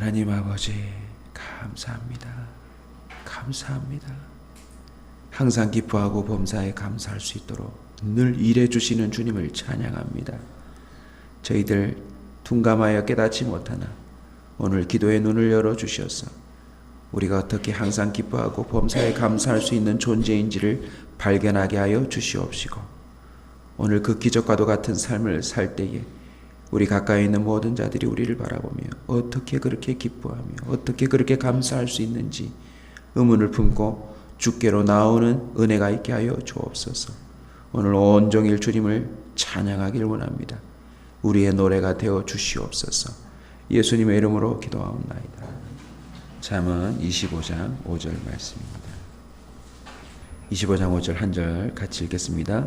하나님 아버지 감사합니다. 감사합니다. 항상 기뻐하고 범사에 감사할 수 있도록 늘 일해 주시는 주님을 찬양합니다. 저희들 둔감하여 깨닫지 못하나 오늘 기도의 눈을 열어 주셔서 우리가 어떻게 항상 기뻐하고 범사에 감사할 수 있는 존재인지를 발견하게 하여 주시옵시고 오늘 그 기적과도 같은 삶을 살 때에 우리 가까이 있는 모든 자들이 우리를 바라보며 어떻게 그렇게 기뻐하며 어떻게 그렇게 감사할 수 있는지 의문을 품고 주께로 나오는 은혜가 있게 하여 주옵소서. 오늘 온종일 주님을 찬양하길 원합니다. 우리의 노래가 되어 주시옵소서. 예수님의 이름으로 기도하옵나이다. 잠언 25장 5절 말씀입니다. 25장 5절 한 절 같이 읽겠습니다.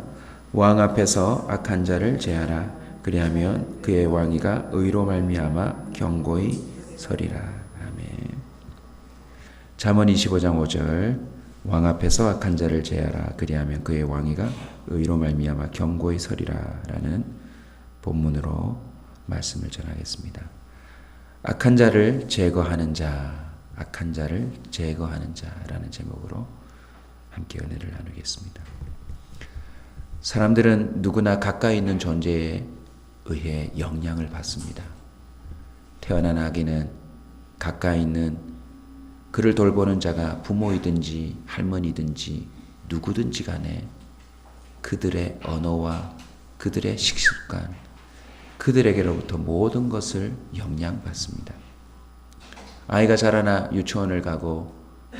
왕 앞에서 악한 자를 제하라 그리하면 그의 왕위가 의로 말미암아 경고히 서리라. 아멘. 잠언 25장 5절 왕 앞에서 악한 자를 제하라 그리하면 그의 왕위가 의로 말미암아 경고히 서리라라는 본문으로 말씀을 전하겠습니다. 악한 자를 제거하는 자, 악한 자를 제거하는 자라는 제목으로 함께 은혜를 나누겠습니다. 사람들은 누구나 가까이 있는 존재에 의해 영향을 받습니다. 태어난 아기는 가까이 있는 그를 돌보는 자가 부모이든지 할머니든지 누구든지 간에 그들의 언어와 그들의 식습관, 그들에게로부터 모든 것을 영향받습니다. 아이가 자라나 유치원을 가고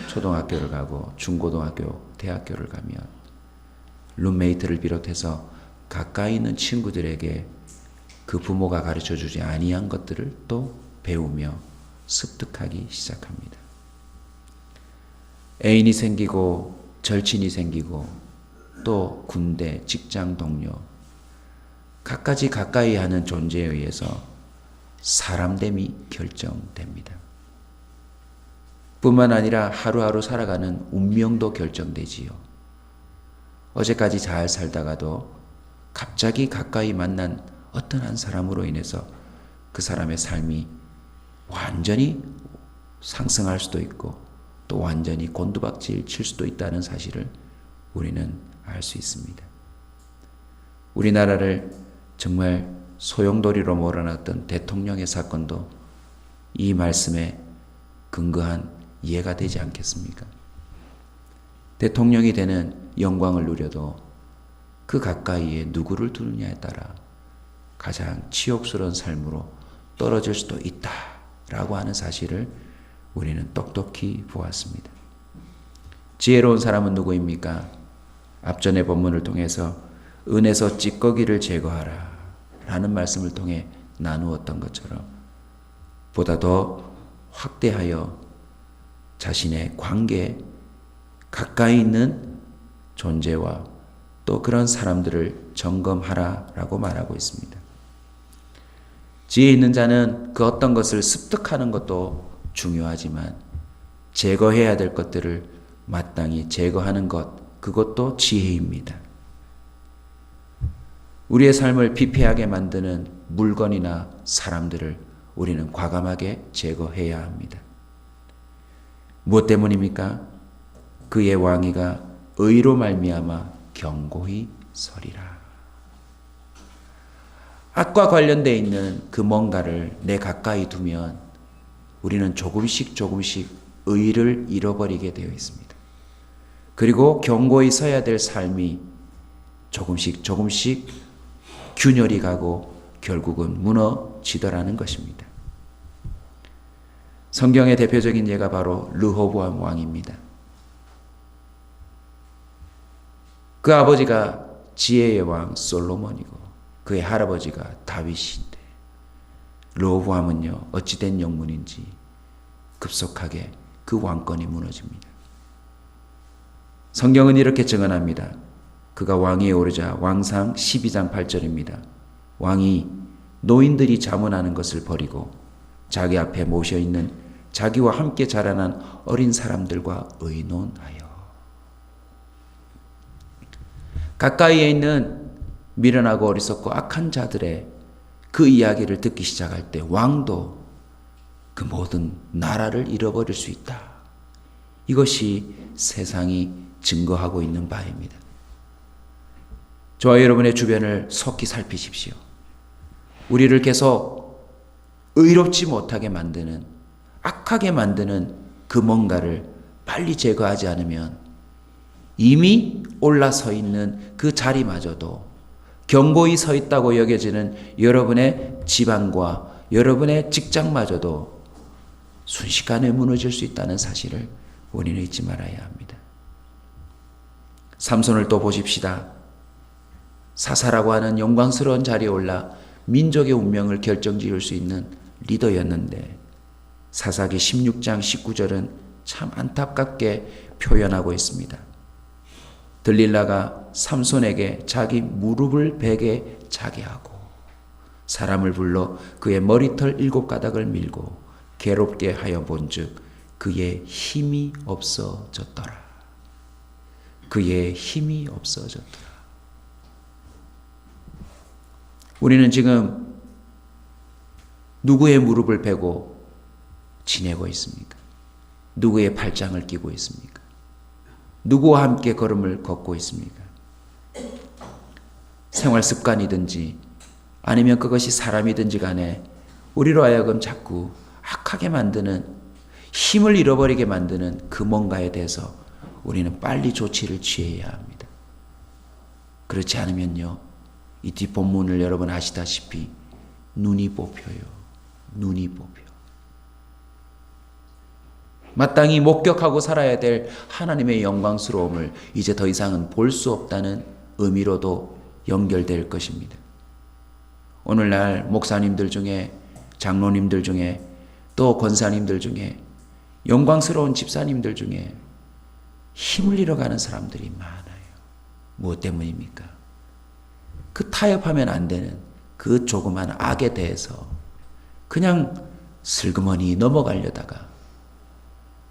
초등학교를 가고 중고등학교, 대학교를 가면 룸메이트를 비롯해서 가까이 있는 친구들에게 그 부모가 가르쳐 주지 아니한 것들을 또 배우며 습득하기 시작합니다. 애인이 생기고 절친이 생기고 또 군대, 직장 동료 갖가지 가까이 하는 존재에 의해서 사람됨이 결정됩니다. 뿐만 아니라 하루하루 살아가는 운명도 결정되지요. 어제까지 잘 살다가도 갑자기 가까이 만난 어떤 한 사람으로 인해서 그 사람의 삶이 완전히 상승할 수도 있고 또 완전히 곤두박질 칠 수도 있다는 사실을 우리는 알 수 있습니다. 우리나라를 정말 소용돌이로 몰아놨던 대통령의 사건도 이 말씀에 근거한 이해가 되지 않겠습니까? 대통령이 되는 영광을 누려도 그 가까이에 누구를 두느냐에 따라 가장 치욕스러운 삶으로 떨어질 수도 있다 라고 하는 사실을 우리는 똑똑히 보았습니다. 지혜로운 사람은 누구입니까? 앞전의 본문을 통해서 은에서 찌꺼기를 제거하라 라는 말씀을 통해 나누었던 것처럼 보다 더 확대하여 자신의 관계 가까이 있는 존재와 또 그런 사람들을 점검하라 라고 말하고 있습니다. 지혜 있는 자는 그 어떤 것을 습득하는 것도 중요하지만 제거해야 될 것들을 마땅히 제거하는 것 그것도 지혜입니다. 우리의 삶을 피폐하게 만드는 물건이나 사람들을 우리는 과감하게 제거해야 합니다. 무엇 때문입니까? 그의 왕위가 의로 말미암아 경고히 서리라. 악과 관련되어 있는 그 뭔가를 내 가까이 두면 우리는 조금씩 조금씩 의를 잃어버리게 되어 있습니다. 그리고 경고히 서야 될 삶이 조금씩 조금씩 균열이 가고 결국은 무너지더라는 것입니다. 성경의 대표적인 예가 바로 르호보암 왕입니다. 그 아버지가 지혜의 왕 솔로몬이고 그의 할아버지가 다윗인데 르호보암은요 어찌된 영문인지 급속하게 그 왕권이 무너집니다. 성경은 이렇게 증언합니다. 그가 왕위에 오르자 왕상 12장 8절입니다. 왕이 노인들이 자문하는 것을 버리고 자기 앞에 모셔 있는 자기와 함께 자라난 어린 사람들과 의논하여 가까이에 있는 미련하고 어리석고 악한 자들의 그 이야기를 듣기 시작할 때 왕도 그 모든 나라를 잃어버릴 수 있다. 이것이 세상이 증거하고 있는 바입니다. 저와 여러분의 주변을 속히 살피십시오. 우리를 계속 의롭지 못하게 만드는 악하게 만드는 그 뭔가를 빨리 제거하지 않으면 이미 올라서 있는 그 자리마저도 경고히 서 있다고 여겨지는 여러분의 집안과 여러분의 직장마저도 순식간에 무너질 수 있다는 사실을 우리는 잊지 말아야 합니다. 삼손을 또 보십시다. 사사라고 하는 영광스러운 자리에 올라 민족의 운명을 결정지을 수 있는 리더였는데 사사기 16장 19절은 참 안타깝게 표현하고 있습니다. 들릴라가 삼손에게 자기 무릎을 베게 자게 하고 사람을 불러 그의 머리털 일곱 가닥을 밀고 괴롭게 하여 본즉 그의 힘이 없어졌더라. 그의 힘이 없어졌더라. 우리는 지금 누구의 무릎을 베고 지내고 있습니까? 누구의 팔짱을 끼고 있습니까? 누구와 함께 걸음을 걷고 있습니까? 생활 습관이든지 아니면 그것이 사람이든지 간에 우리로 하여금 자꾸 악하게 만드는 힘을 잃어버리게 만드는 그 뭔가에 대해서 우리는 빨리 조치를 취해야 합니다. 그렇지 않으면요. 이 뒷본문을 여러분 아시다시피 눈이 뽑혀요. 눈이 뽑혀. 마땅히 목격하고 살아야 될 하나님의 영광스러움을 이제 더 이상은 볼 수 없다는 의미로도 연결될 것입니다. 오늘날 목사님들 중에 장로님들 중에 또 권사님들 중에 영광스러운 집사님들 중에 힘을 잃어가는 사람들이 많아요. 무엇 때문입니까? 그 타협하면 안 되는 그 조그만 악에 대해서 그냥 슬그머니 넘어가려다가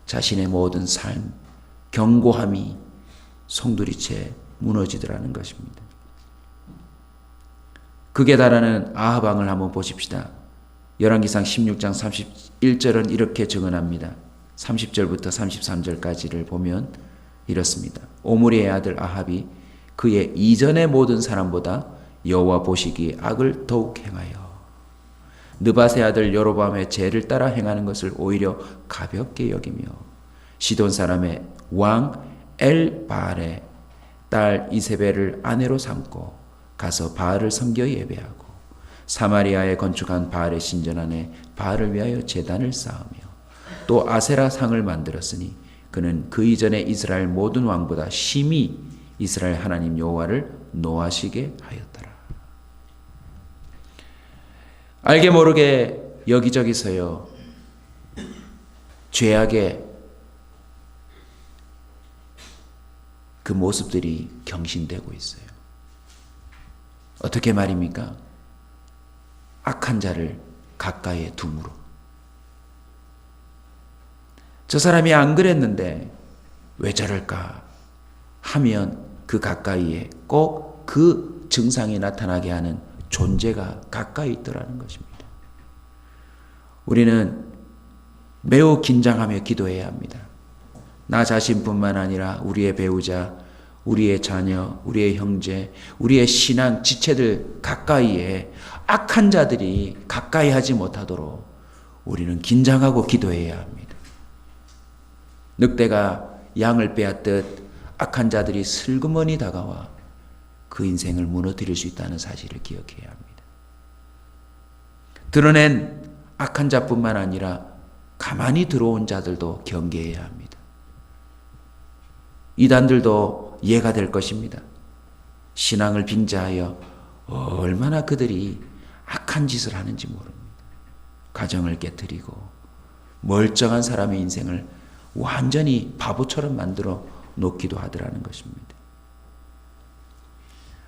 자신의 모든 삶, 경고함이 송두리째 무너지더라는 것입니다. 극에 달하는 아하방을 한번 보십시다. 열왕기상 16장 31절은 이렇게 증언합니다. 30절부터 33절까지를 보면 이렇습니다. 오므리의 아들 아합이 그의 이전의 모든 사람보다 여호와 보시기에 악을 더욱 행하여 느바세 아들 여로밤의 죄를 따라 행하는 것을 오히려 가볍게 여기며 시돈 사람의 왕 엘바알의 딸 이세벨을 아내로 삼고 가서 바알을 섬겨 예배하고 사마리아에 건축한 바알의 신전 안에 바알을 위하여 제단을 쌓으며 또 아세라 상을 만들었으니 그는 그 이전에 이스라엘 모든 왕보다 심히 이스라엘 하나님 여호와를 노하시게 하였더라. 알게 모르게 여기저기서요 죄악의 그 모습들이 경신되고 있어요. 어떻게 말입니까? 악한 자를 가까이에 둠으로. 저 사람이 안 그랬는데 왜 저럴까 하면 그 가까이에 꼭 그 증상이 나타나게 하는 존재가 가까이 있더라는 것입니다. 우리는 매우 긴장하며 기도해야 합니다. 나 자신뿐만 아니라 우리의 배우자, 우리의 자녀, 우리의 형제, 우리의 신앙 지체들 가까이에 악한 자들이 가까이 하지 못하도록 우리는 긴장하고 기도해야 합니다. 늑대가 양을 빼앗듯 악한 자들이 슬그머니 다가와 그 인생을 무너뜨릴 수 있다는 사실을 기억해야 합니다. 드러낸 악한 자뿐만 아니라 가만히 들어온 자들도 경계해야 합니다. 이단들도 예가 될 것입니다. 신앙을 빙자하여 얼마나 그들이 악한 짓을 하는지 모릅니다. 가정을 깨뜨리고 멀쩡한 사람의 인생을 완전히 바보처럼 만들어 놓기도 하더라는 것입니다.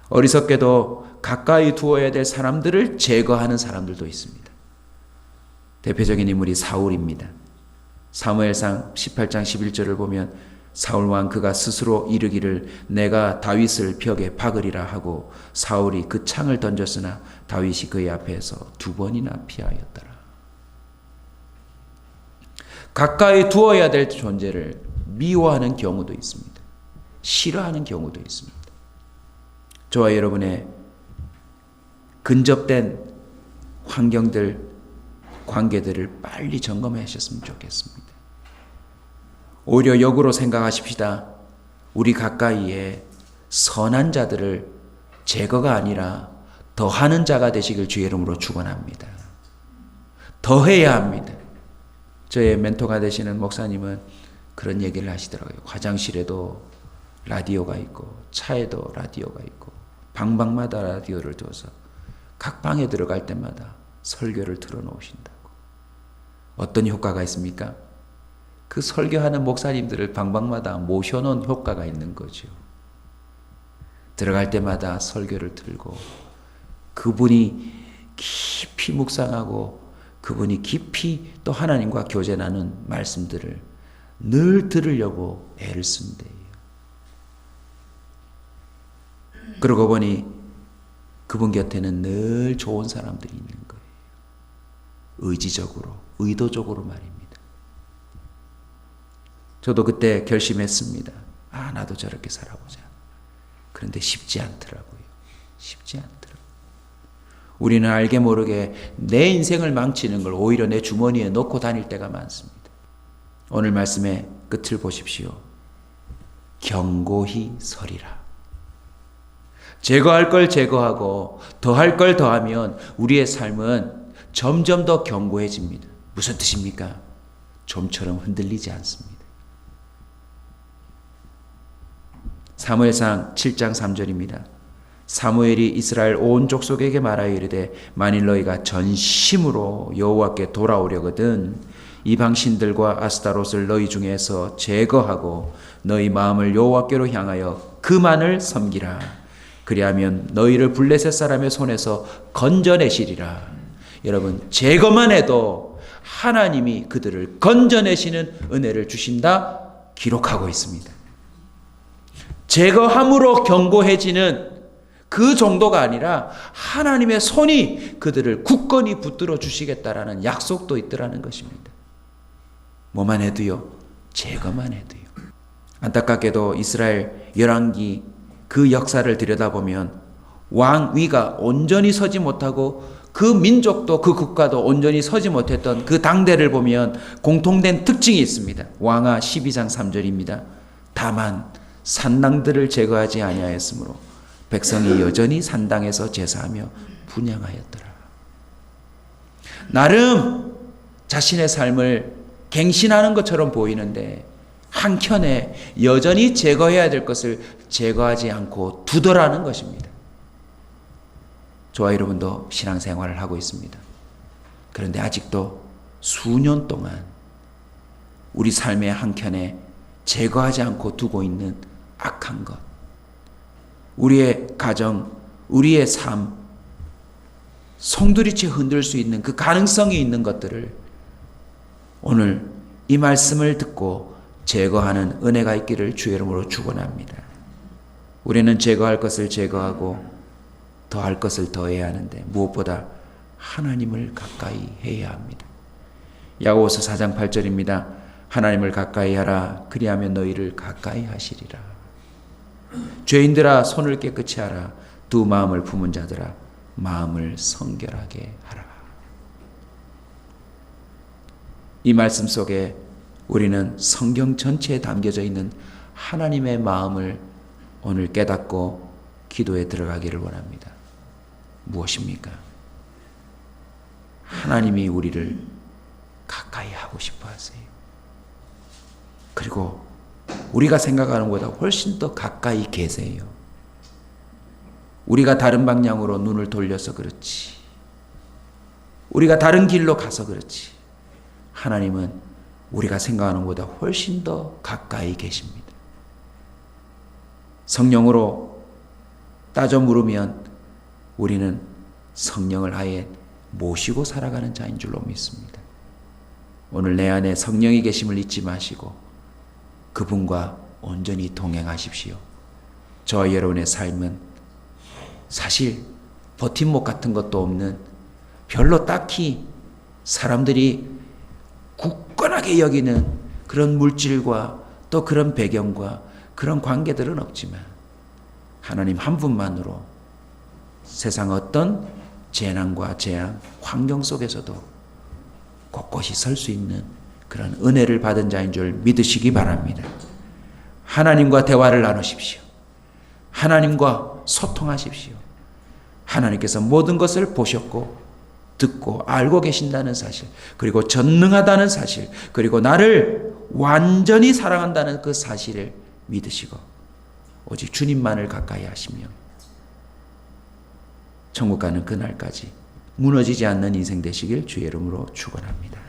어리석게도 가까이 두어야 될 사람들을 제거하는 사람들도 있습니다. 대표적인 인물이 사울입니다. 사무엘상 18장 11절을 보면 사울 왕 그가 스스로 이르기를 내가 다윗을 벽에 박으리라 하고 사울이 그 창을 던졌으나 다윗이 그의 앞에서 두 번이나 피하였더라. 가까이 두어야 될 존재를 미워하는 경우도 있습니다. 싫어하는 경우도 있습니다. 저와 여러분의 근접된 환경들, 관계들을 빨리 점검하셨으면 좋겠습니다. 오히려 역으로 생각하십시다. 우리 가까이에 선한 자들을 제거가 아니라 더하는 자가 되시길 주의 이름으로 축원합니다. 더해야 합니다. 저의 멘토가 되시는 목사님은 그런 얘기를 하시더라고요. 화장실에도 라디오가 있고 차에도 라디오가 있고 방방마다 라디오를 둬서 각 방에 들어갈 때마다 설교를 틀어놓으신다고. 어떤 효과가 있습니까? 그 설교하는 목사님들을 방방마다 모셔놓은 효과가 있는 거죠. 들어갈 때마다 설교를 들고 그분이 깊이 묵상하고 그분이 깊이 또 하나님과 교제하는 말씀들을 늘 들으려고 애를 쓴대요. 그러고 보니 그분 곁에는 늘 좋은 사람들이 있는 거예요. 의지적으로, 의도적으로 말입니다. 저도 그때 결심했습니다. 아, 나도 저렇게 살아보자. 그런데 쉽지 않더라고요. 쉽지 않더라고요. 우리는 알게 모르게 내 인생을 망치는 걸 오히려 내 주머니에 넣고 다닐 때가 많습니다. 오늘 말씀의 끝을 보십시오. 경고히 서리라. 제거할 걸 제거하고 더할 걸 더하면 우리의 삶은 점점 더 견고해집니다. 무슨 뜻입니까? 좀처럼 흔들리지 않습니다. 사무엘상 7장 3절입니다. 사무엘이 이스라엘 온 족속에게 말하여 이르되 만일 너희가 전심으로 여호와께 돌아오려거든 이방 신들과 아스타롯을 너희 중에서 제거하고 너희 마음을 여호와께로 향하여 그만을 섬기라 그리하면 너희를 블레셋 사람의 손에서 건져내시리라 여러분 제거만 해도 하나님이 그들을 건져내시는 은혜를 주신다 기록하고 있습니다. 제거함으로 견고해지는 그 정도가 아니라 하나님의 손이 그들을 굳건히 붙들어 주시겠다라는 약속도 있더라는 것입니다. 뭐만 해도요, 제거만 해도요. 안타깝게도 이스라엘 열왕기 그 역사를 들여다보면 왕 위가 온전히 서지 못하고 그 민족도 그 국가도 온전히 서지 못했던 그 당대를 보면 공통된 특징이 있습니다. 왕하 12장 3절입니다. 다만 산당들을 제거하지 아니하였으므로 백성이 여전히 산당에서 제사하며 분양하였더라. 나름 자신의 삶을 갱신하는 것처럼 보이는데 한켠에 여전히 제거해야 될 것을 제거하지 않고 두더라는 것입니다. 저와 여러분도 신앙생활을 하고 있습니다. 그런데 아직도 수년 동안 우리 삶의 한켠에 제거하지 않고 두고 있는 악한 것, 우리의 가정, 우리의 삶, 송두리째 흔들 수 있는 그 가능성이 있는 것들을 오늘 이 말씀을 듣고 제거하는 은혜가 있기를 주의 이름으로 축원합니다. 우리는 제거할 것을 제거하고 더할 것을 더해야 하는데 무엇보다 하나님을 가까이 해야 합니다. 야고보서 4장 8절입니다. 하나님을 가까이 하라 그리하면 너희를 가까이 하시리라. 죄인들아 손을 깨끗이 하라 두 마음을 품은 자들아 마음을 성결하게 하라. 이 말씀 속에 우리는 성경 전체에 담겨져 있는 하나님의 마음을 오늘 깨닫고 기도에 들어가기를 원합니다. 무엇입니까? 하나님이 우리를 가까이 하고 싶어 하세요. 그리고 우리가 생각하는 것보다 훨씬 더 가까이 계세요. 우리가 다른 방향으로 눈을 돌려서 그렇지. 우리가 다른 길로 가서 그렇지. 하나님은 우리가 생각하는 것보다 훨씬 더 가까이 계십니다. 성령으로 따져 물으면 우리는 성령을 아예 모시고 살아가는 자인 줄로 믿습니다. 오늘 내 안에 성령이 계심을 잊지 마시고 그분과 온전히 동행하십시오. 저와 여러분의 삶은 사실 버팀목 같은 것도 없는 별로 딱히 사람들이 굳 굳건하게 여기는 그런 물질과 또 그런 배경과 그런 관계들은 없지만 하나님 한 분만으로 세상 어떤 재난과 재앙, 환경 속에서도 곳곳이 설 수 있는 그런 은혜를 받은 자인 줄 믿으시기 바랍니다. 하나님과 대화를 나누십시오. 하나님과 소통하십시오. 하나님께서 모든 것을 보셨고 듣고 알고 계신다는 사실, 그리고 전능하다는 사실, 그리고 나를 완전히 사랑한다는 그 사실을 믿으시고 오직 주님만을 가까이 하시며 천국 가는 그날까지 무너지지 않는 인생 되시길 주의 이름으로 축원합니다.